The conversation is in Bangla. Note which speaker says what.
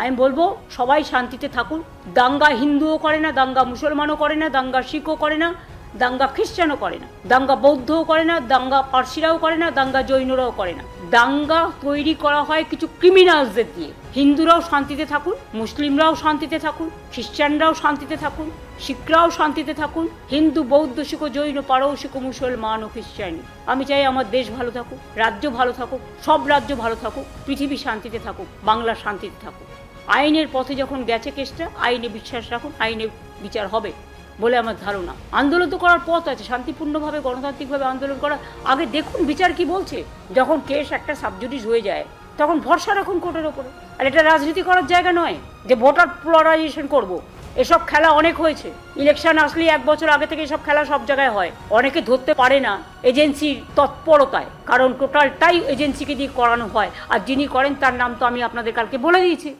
Speaker 1: আমি বলব, সবাই শান্তিতে থাকুন। দাঙ্গা হিন্দুও করে না, দাঙ্গা মুসলমানও করে না, দাঙ্গা শিখও করে না। দাঙ্গা খ্রিস্টানও করে না, দাঙ্গা বৌদ্ধও করে না, দাঙ্গা পার্সিরাও করে না, দাঙ্গা জৈনরাও করে না। দাঙ্গা তৈরি করা হয় কিছু ক্রিমিনালসদের দিয়ে। হিন্দুরাও শান্তিতে থাকুন, মুসলিমরাও শান্তিতে থাকুন, খ্রিস্টানরাও শান্তিতে থাকুন, শিখরাও শান্তিতে থাকুন, হিন্দু, বৌদ্ধ, শিখ, জৈন পারসিক মুসলমান ও খ্রিস্টানি। আমি চাই আমার দেশ ভালো থাকুক, রাজ্য ভালো থাকুক, সব রাজ্য ভালো থাকুক, পৃথিবী শান্তিতে থাকুক, বাংলা শান্তিতে থাকুক। আইনের পথে যখন গেছে কেসটা, আইনে বিশ্বাস রাখুন, আইনে বিচার হবে। বলে আমার ধারণা। আন্দোলন তো করার পথ আছে, শান্তিপূর্ণভাবে, গণতান্ত্রিকভাবে আন্দোলন করা। আগে দেখুন বিচার কি বলছে। যখন কেস একটা সাবজুডিস হয়ে যায়, তখন ভরসা রাখুন কোর্টের ওপরে। আর এটা রাজনীতি করার জায়গা নয় যে ভোটার পোলারাইজেশন করব। এসব খেলা অনেক হয়েছে। ইলেকশন আসলেই এক বছর আগে থেকে এসব খেলা সব জায়গায় হয়। অনেকে ধরতে পারে না এজেন্সির তৎপরতায়। কারণ টোটালটাই এজেন্সিকে দিয়ে করানো হয়। আর যিনি করেন তার নাম তো আমি আপনাদের কালকে বলে দিয়েছি।